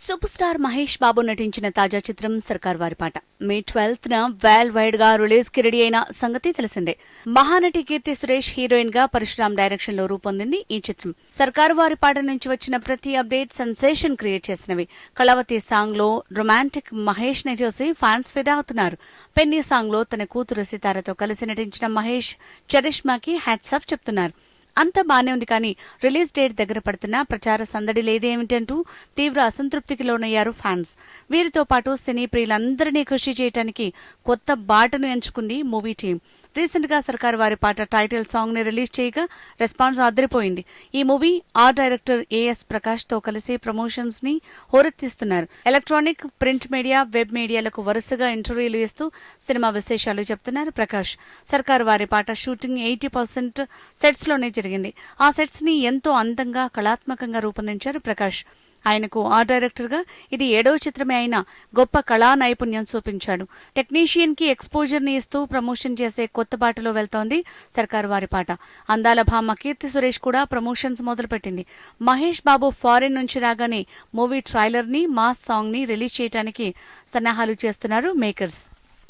Super star Mahesh Babu నటించిన తాజా చిత్రం సర్కార్ వారి పాట. మే ట్వెల్త్ న వేల్ వైడ్గా రిలీజ్కి రెడీ అయిన సంగతి తెలిసిందే. మహానటి కీర్తి సురేష్ హీరోయిన్గా పరశురామ్ డైరెక్షన్లో రూపొందింది ఈ చిత్రం. సర్కార్ వారి పాట నుంచి వచ్చిన ప్రతి అప్డేట్ సెన్సేషన్ క్రియేట్ చేసినవి. కళావతి సాంగ్లో రొమాంటిక్ మహేష్ని చూసి ఫ్యాన్స్ ఫిదా అవుతున్నారు పెన్నీ సాంగ్లో తన కూతురు సితారతో కలిసి నటించిన మహేష్ చరిష్మాకి హ్యాట్స్ ఆఫ్ చెప్తున్నారు. అంతా బానే ఉంది కానీ రిలీజ్ డేట్ దగ్గర పడుతున్నా ప్రచార సందడి లేదేమిటంటూ తీవ్ర అసంతృప్తికి లోనయ్యారు ఫ్యాన్స్. వీరితో పాటు సినీ ప్రియులందరినీ కృషి చేయడానికి కొత్త బాటను ఎంచుకుంది మూవీ టీం. రీసెంట్గా సర్కార్ వారి పాట టైటిల్ సాంగ్ని రిలీజ్ చేయగా రెస్పాన్స్ అదిరిపోయింది. ఈ మూవీ ఆర్ డైరెక్టర్ ఏఎస్ ప్రకాష్తో కలిసి ప్రమోషన్స్ని హోరెత్తిస్తున్నారు. ఎలక్ట్రానిక్ ప్రింట్ మీడియా వెబ్ మీడియాలకు వరుసగా ఇంటర్వ్యూలు ఇస్తూ సినిమా విశేషాలు చెప్తున్నారు ప్రకాష్. సర్కార్ వారి పాట షూటింగ్ ఎయిటీ పర్సెంట్ సెట్స్లోనే జరిగింది. ఆ సెట్స్ని ఎంతో అందంగా కళాత్మకంగా రూపొందించారు ప్రకాష్. ఆయనకు ఆర్ట్ డైరెక్టర్గా ఇది ఏడవ చిత్రమే అయినా గొప్ప కళా నైపుణ్యం చూపించాడు. టెక్నీషియన్కి ఎక్స్పోజర్ని ఇస్తూ ప్రమోషన్ చేసే కొత్త బాటలో వెళ్తోంది సర్కారు వారి పాట. అందాల భామ కీర్తి సురేష్ కూడా ప్రమోషన్స్ మొదలుపెట్టింది. మహేష్ బాబు ఫారిన్ నుంచి రాగానే మూవీ ట్రైలర్ని మాస్ సాంగ్ని రిలీజ్ చేయడానికి సన్నాహాలు చేస్తున్నారు మేకర్స్